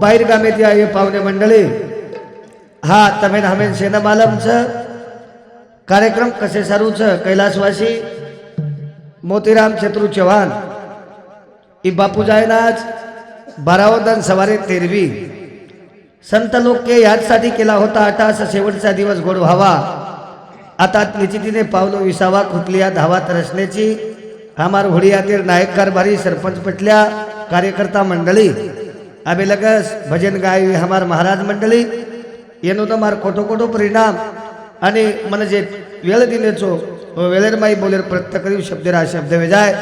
बाहेरगामी ते आहे पाहुणे मंडळी. हा तमेन हमेन सेनामालमचं कार्यक्रम कसे सारूचं कैलासवासी? मोतीराम शत्रू चव्हाण. ही बापू जायनाज बारावदन सवारे तेरवी. संत लोक के याचसाठी केला होता आता असा शेवटचा दिवस गोड व्हावा. आता निश्चितीने पावलो विसावा खुटलिया धावात रचण्याची. हमार होडियातील नायक कारभारी सरपंच पटल्या कार्यकर्ता मंडळी. આ લગસ ભજન ગાયું અમાર મહારાજ મંડળી એનું તો મારું ખોટું ખોટું પરિણામ અને મને જે વેલ દીને છો વેલેરમાં બોલેર પ્રત્ય કર્યું શબ્દ આ શબ્દ વેજાય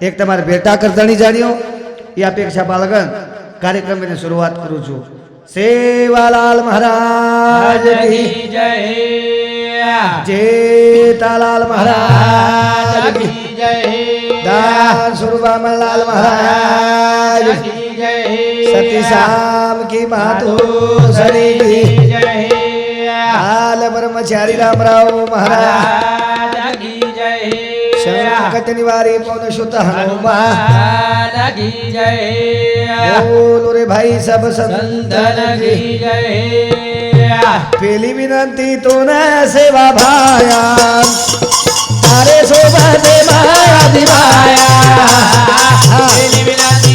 એક તમારે બેટા કરતાની જાણ્યો એ અપેક્ષા બાલગન કાર્યક્રમની શરૂઆત કરું છું સેવાલાલ મહારાજ જય જેતાલાલ મહારાજ જય દાસ મહારાજ सती श्याम की मातो सरी की जय आल ब्रह्मचारी रामराव महाराज। की जय शंकत निवारी पवन सुत हनुमान की जय बोलो रे भाई सब संतन की जय पेली विनंती तो न सेवा भाया। अरे सोबत माया दिवाया। पेली विनंती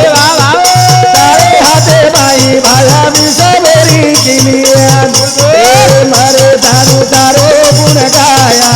किलिया मारे दारू दारो गुण गाया.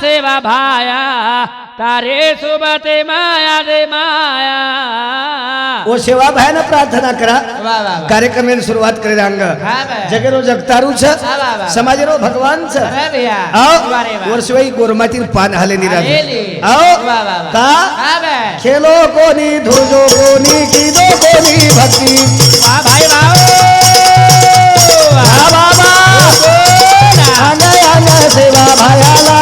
सेवा भाया तारे सोबते माया दे माया। ओ सेवा भायान प्रार्थना करा. कार्यक्रम सुरुवात करे रंग जगेरो जगतारू छ समाजेरो भगवान छ और सिवाय गोरमातील पान हाले निराज आओ का? खेलो कोनी धुजो कोनी कीदो कोनी भक्ति. वा भाई वा वा बाबा अंग अंग सेवा भायाला.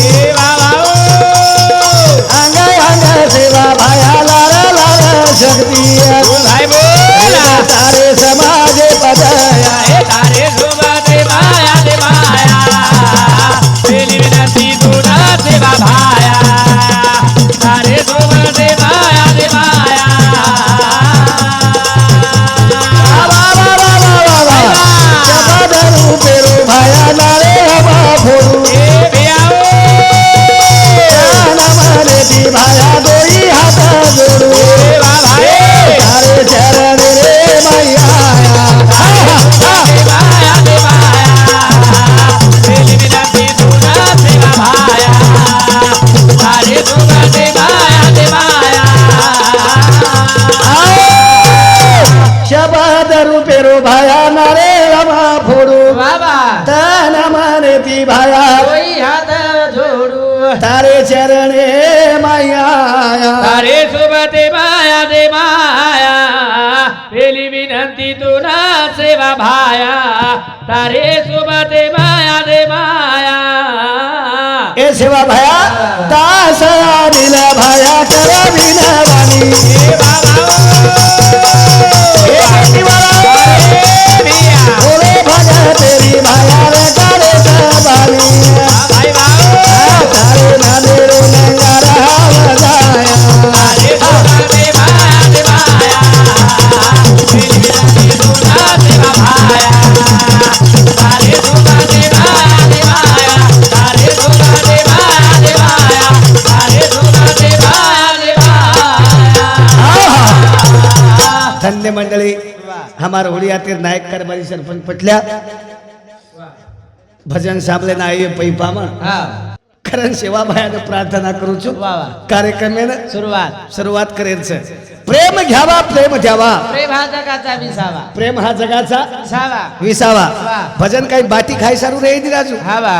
माया. अरे सोबते माया दे माया. पेली विनंती तुला सेवा भाया. तारे सोबते माया दे माया. ए सेवा भाया तासरा भाया करा विना वाणी बाबा हमार होळियातील नायक कारभारी सरपंच पटल्या. भजन साबले नाही पैपामा कारण सेवा भयानं प्रार्थना करू छु वा वा. कार्यक्रमेनं सुरुवात. सुरुवात करेल प्रेम घ्यावा प्रेम द्यावा. प्रेम हा जगाचा विसावा. प्रेम हा जगाचा सावा विसावा. भजन काही बाटी खाय सारू रे राजू. हा वा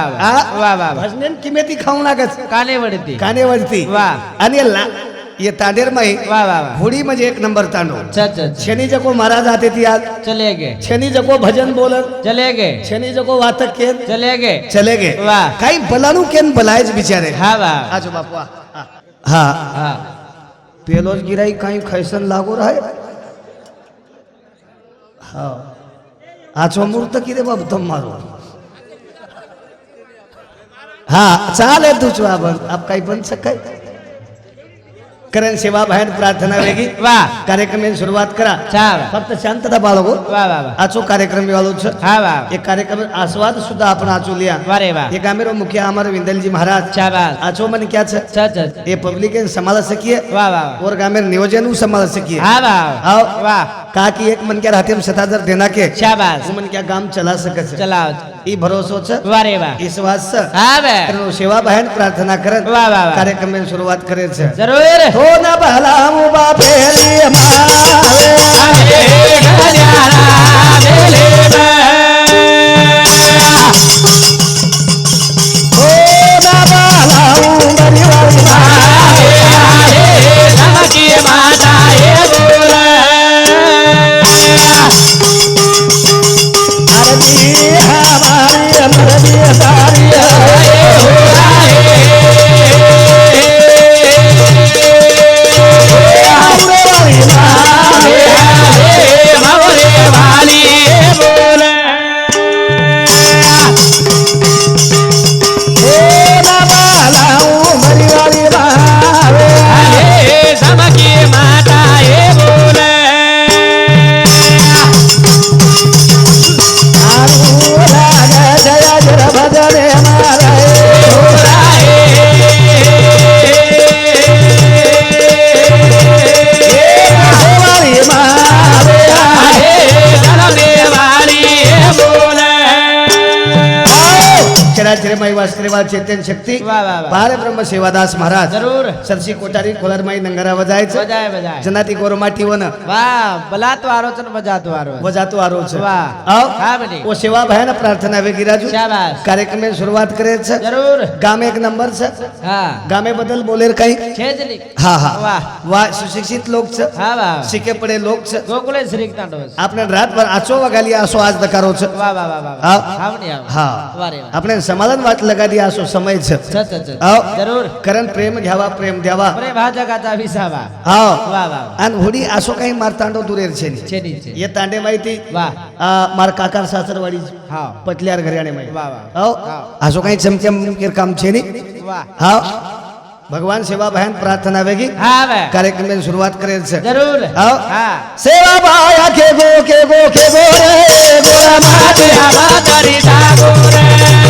वा. वा भजनेन किमेती खाऊ लागत? काने वडती. कानेवरती वा. आणि ये तांडेर माही वा वा वा होळी म्हणजे एक नंबर तांडव अच्छा अच्छा अच्छा. शनी जको महाराज आते ती आज। चले गए। शनी जको भजन बोलत चले गए। शनी जको वातक केन। चले गए। चले गे वा. काही बलानू केन बलायच बिचारे। हा वा आजो बापू आ. हा। हा। पेलोज गिराई काही खैसन लागू राहे। हा। आजो मूर्त किरे बाबू तम मारो। हा चालेल तुझ आपण आप काही पण सकाय करण सेवा बाहेर प्रार्थना वेगळी वा कार्यक्रम सुरुवात करा छान फक्त शांतता बाळगो वा वा वा आजो कार्यक्रम वालो छ हा वा एक कार्यक्रम आस्वाद सुद्धा आपण आचो लिया वा रे वा एक आमेरो मुख्य अमर विंदलजी महाराज शाबास आचो मन क्या छ अच्छा अच्छा अच्छा. ये पब्लिक संभाल सकिए वा वा और गामेर नियोजन संभाल सकिए हा वा आओ वा का की एक मन क्या रहते हम सताजर देना के शाबास वो मन क्या काम चला सकत चलाओ ई भरोसो छ वा रे वा इस वास से हा वे कारण सेवा बहन प्रार्थना करत वा वा वा कार्यक्रम में शुरुआत करे छ जरूर हो चेतन शक्ती वा, वा, वा. बाल ब्रह्म सेवादास महाराज. जरूर. सरसी कोठारी कोलारमाई नंगारा वजायचं. बजाय बजाय जनाती गोरमाटी वन. वा बलात वारोचन बजात वारो वजातो आरोच वा. आओ. ओ सेवा भयान प्रार्थना वेगी राजू. शाबास. कार्यक्रम में सुरुवात करायचं जरूर. गाम एक नंबर छ हा. गामे बद्दल बोलेर काही. हा हा. वा. वा सुशिक्षित लोक छ वा. शिके पडे लोक श्रीक तांडवस आपण रातभर आचो वगाली असो आज दकारो छ वा वा वा वा. हा. वा वा. आपण समाधान वाट लगा दिया असो समय छ छ छ छ आओ जरूर। कारण प्रेम घ्यावा प्रेम द्यावा। प्रेम हा जगाचा विसावा आणि होडी असो काही मारतांडो दुरेर छे नी. छेनी ये तांडे माहिती? मार काकार सासरवाडी हा पतल्यार घराणे माहिती। हा. असो काही चमचम काम छे नी वा हा भगवान सेवा बहन प्रार्थना वेगी। हा। कार्यक्रम में शुरुआत करेल छ जरूर। आओ। हा। सेवा बाया के गो के गो के गो रे। गोरा माते आवा तरी जागोरे सेवा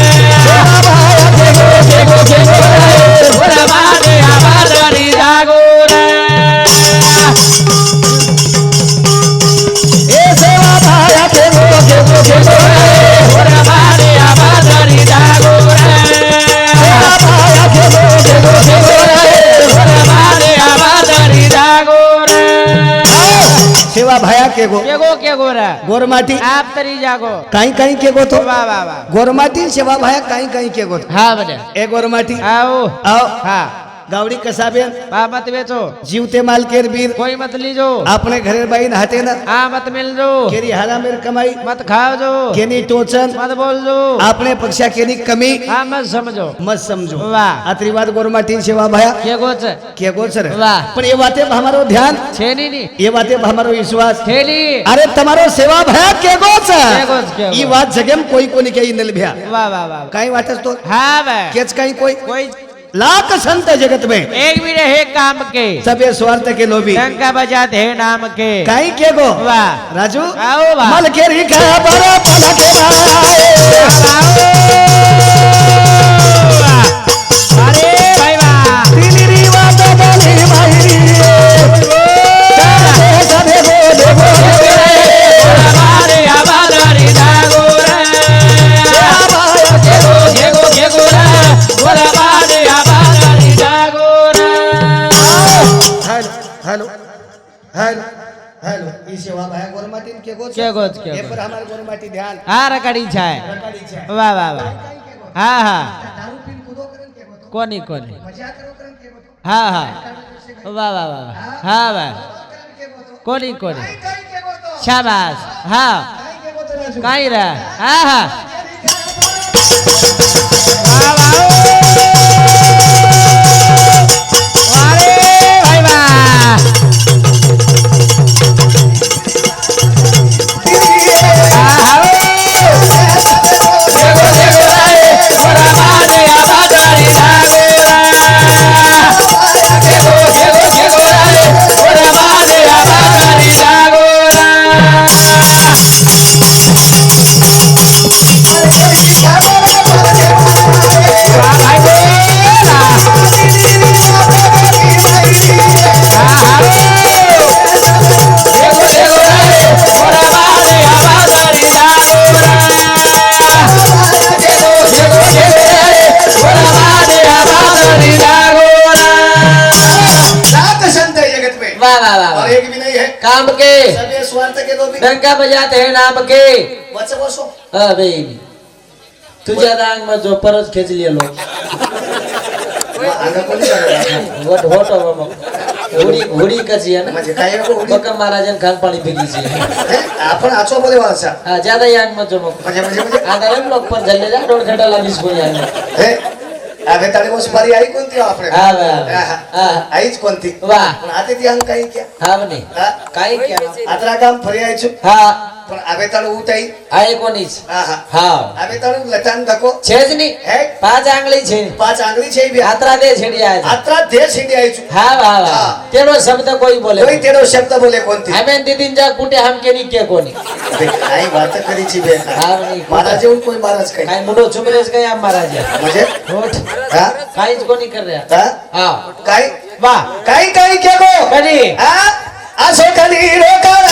सेवा भाया के गो? के गो के गोरा गोरमाटी? आप तरी जागो। काही काही के गो तो? वा वा वा। गोरमाटी सेवा भाया काही काही के गो हा बने ए गोरमाटी? आओ। आओ। हा। ગાવડી કસાબેન આ મત વેચો. જીવ તે માલ કેર બીર. કોઈ મત લીજો. આપણે ઘરે બાઈ ના હાથે ના આ મત મેલજો. કેરી હરામેર કમાઈ. મત ખાવજો. કેની ટોચન. મત બોલજો. આપણે પક્ષા કેની કમી. આ મત સમજો. મત સમજો. વાહ. આ ત્રિવાદ ગોરમાં ટીન સેવા ભાયા. કે ગો છે? કે ગો છે વાહ. પણ એ વાતે અમારો ધ્યાન. છે ની એ વાતે અમારો વિશ્વાસ. છે ની અરે તમારો સેવા ભાયા કે ગો છે? ઈ વાત જગેમ કોઈ કોની કેઈ નલ ભ્યા વાહ વાહ વાહ. કઈ વાત તો હા ભાઈ કેચ કઈ કોઈ કોઈ लाख संत जगत में। एक भी रहे काम के। सबे स्वार्थ के लोभी। डंका बजाते हैं नाम के। काई के गो? वाह। राजू? आओ वाह। मल के रिखा बड़ा पला के भाई अरे। हेलो ई सेवा भाई गोरमाटी के गो के गोच, के ये गोच। पर हमारे गोरमाटी ध्यान हाँ रकड़ी छाए रकाड़ी छे वाह वाह वाह हाँ हाँ दारू पीन कूदो करन के गो तो कोनी कोनी मजाक करो करन के गो तो हाँ हाँ वाह वाह वाह हाँ वाह करन के गो तो कोनी कोनी हैं नाम के वच. बसो हा बेबी तुझ्या रांग में जो परत खेच लिहिलो आगा कोणी करायला? वट होट मग. होडी होडी कशी आहे ना? म्हणजे काय नको उडी? बका महाराजन खान पाणी फेकीची हे? आपण आचो बोले वाचा. हा ज्यादा यांग मग जो मग. म्हणजे म्हणजे म्हणजे. आता लम लोक पण झाले जा दोन घंटा लागलीस कोणी आले हे अगे ताडे बस बारी आई कोणती हो आपले हा वा वा. हा, हा. हा. आईच कोणती? वा. पण आता ती अंग काही क्या? हा म्हणे. हा? काय? केलं आतरा काम फरी आयचो. हा. પણ હવે તારું હું થઈ આ એ કોની છે હા હા હવે તારું લતાન ધકો છે જ નહીં હે પાંચ આંગળી છે પાંચ આંગળી છે બે આત્રા દે છીડી આવે આત્રા દે છીડી આવી છું હા હા હા તેનો શબ્દ કોઈ બોલે કોઈ તેનો શબ્દ બોલે કોનથી અમે દીદીન જા કુટે હમ કેની કે કોની આઈ વાત કરી છે બે હા મારા જેવું કોઈ મહારાજ કઈ કાઈ મોટો છોકરે કઈ આમ મહારાજ મજે હોઠ હા કાઈ જ કોની કર રહ્યા હા હા કાઈ વાહ કાઈ કાઈ કેગો કની હા हा असो कधी रोकाला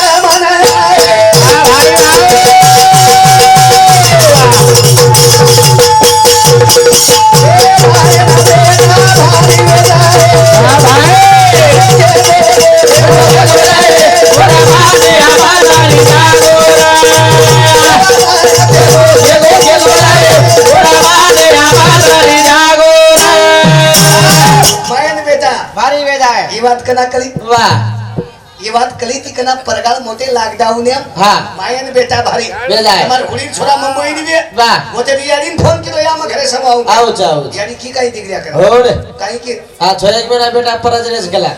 परगाळ मोठे लॉकडाऊन या. हा. मायन बेटा भारी. बेल आहे. हमार गुडी छोरा मुंबई नि बे वा. मोठे बियाडीन फोन केलो या मग घरे सभाऊ आऊच आऊच यानी की काही दिगऱ्या कर. होड काही की. हा छोऱ्याक बेटा बेटा पराजरेस गेला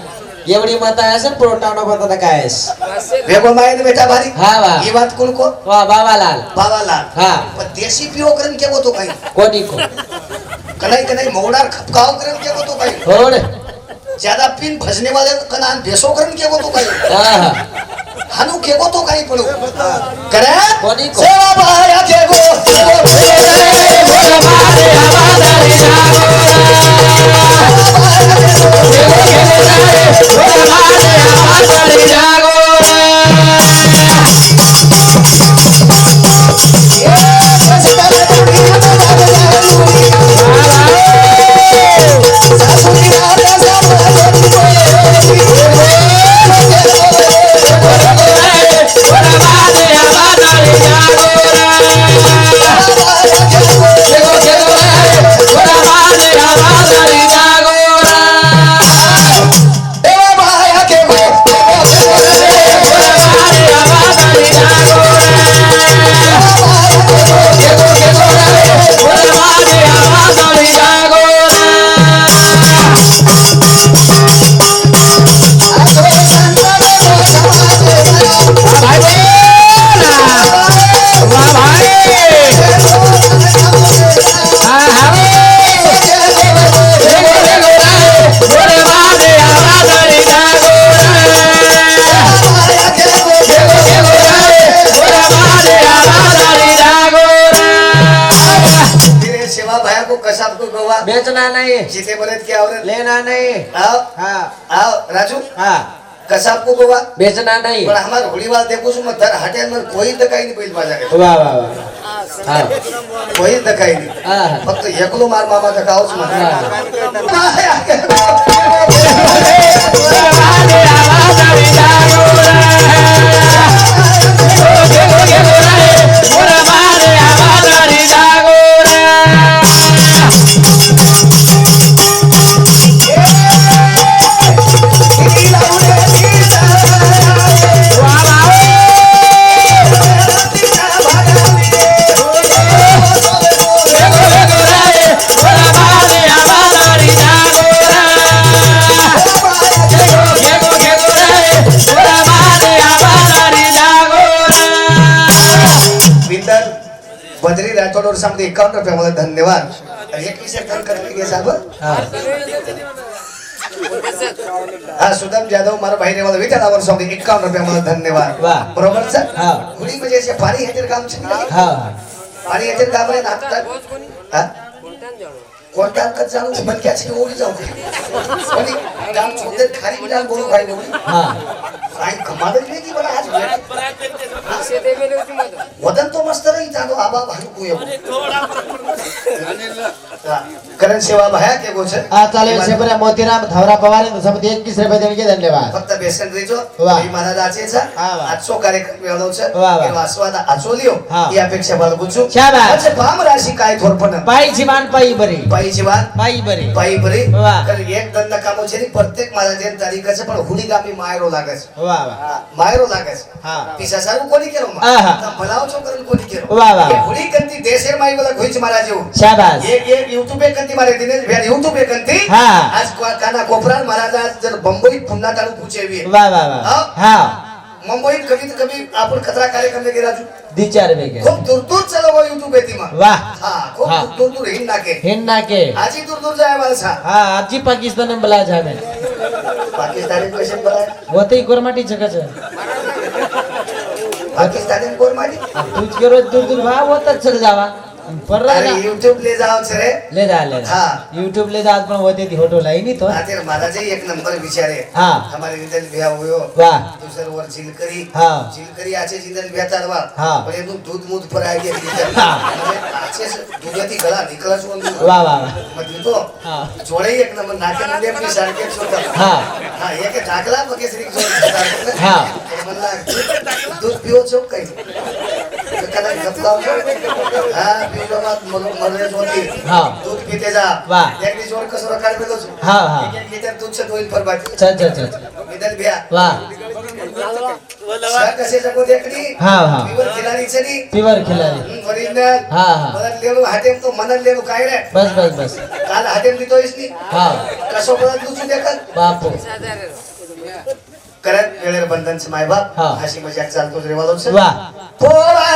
एवढी मत आहे असेल पुरोटावणं कोणता काय आहेस. वेगो मायन बेटा भारी. हा वा. ही बात कोण को? वा बाबालाल. बाबाला हा. पण देशी पिओ करन के तो काही. कोणी को? कनाई कनाई मोडार खपकाव करन के तो काही. होड ज्यादा पिन भजने वाले का नाम भेसो करन के वो तो कहीं। हनु के वो तो कहीं पड़ो। करें? सेवा भाया के वो। बेचना नहीं. जिथे बोले की औरत लेना नहीं. आओ हाँ. आओ राजू. हाँ. कसा आपको गोवा बेचना नहीं. पण हमार होळीवाल देखो सु मग दर हॉटेल में कोई दकाई नहीं पहिल माझ्या वाह वाह वाह हाँ. कोई दकाई नाही. फक्त एकलो मार मामा दकावच म्हणा. सांगते एकावन्न रुपये मला धन्यवाद एकवीस टन करते घे साहेब हा. सुदाम जाधव मारा भाई मला विचारावर सांगते एकावन्न रुपये मला धन्यवाद. वाह. बरोबर सर? हा. कुणी म्हणजे असे पाणी ह्याचे काम हाँ. पाणी ह्याचे काम आहे नागतात हा? कोणत्या अंकात जाणून? पण त्याची ओळी जाऊ काम छोटे खाली बोलू वदन तो मस्त नाही जातो आबा भानकू कुय करण सेवा भया के गोछ आ चालेल से बरे मोतीराम धावरा पवार सब 21 रुपये देणगे धन्यवाद. फक्त बेसन देजो भाई मला दाचेचा. आजचो कार्यक्रम वेळवच. हे आस्वाद आचोलियो ही. अपेक्षा मला गुचू शाबास. भाम राशी काय थोरपण. पाई जीवान पाई बरे. पाई जीवान पाई बरे. पाई बरी. कारण एक दंड कामो छे प्रत्येक मला जे छ पण हुडी गामी मायरो लागे छ वा वा. मायरो लागायचं. ती ससारू कोणी केलं भलाव चौकर कोणी केलं? वा वा होळी कंती देशेर माई मला घोईच मारा जेऊ शाबास. एक एक युट्यूब एक कंती मारे दिनेश भ्या युट्यूब एक कंती? आज काना कोपरान महाराजा जर बंबई पुन्हा ताळू पूजेवी वा वा वा. हा? मुंबईत कमीत कमी आपण कचरा कार्यक्रम गेला राजू. विचार वेगळे खूप दूर हो आजी पाकिस्तान में पाकिस्तानी पैसे बघाय वो तो कोरमाटी जगह है पाकिस्तानी कोण मारी तुझ के रोज दूर दूर भाव होता चल जावा. पर अरे युट्यूब ले जाओ रे ले जा ले जा हाँ. यूट्यूब ले जा पण होते ती होटो लाई नहीं तो आते मला जे एक नंबर विचारे हाँ. हमारे जिंदल भैया हुयो वाह दुसर वर झिलकरी हाँ. झिलकरी आचे जिंदल भैया चालवा हाँ. पण एकदम दूध मूध पर आहे गे हाँ. आचे दुधाती गळा निकला सोन वाह वाह वाह मग तो हाँ. जोडे एक नंबर नाके मध्ये आपली सारखे सोडतात हाँ. हा एक टाकला मग श्री जोड हाँ. म्हणला दूध हा. हाँ. दूध पिते जा काढ हाँ, हाँ. लिटर दूध से पर बाकी भैया वाह कसे देखली हाँ, हाँ. पिवर खिलाडी. ओरिजिनल हाँ, हाँ. लेलो हाटेम तो मनल लेलो काय रे बस बस बस. काल हाटेम दितो इसनी हाँ. कसो परत दुसू देखत? बापू. करत वेळेवर बंधनचे मायबाप अशी मजाक चालतो रे वाजवून पोळा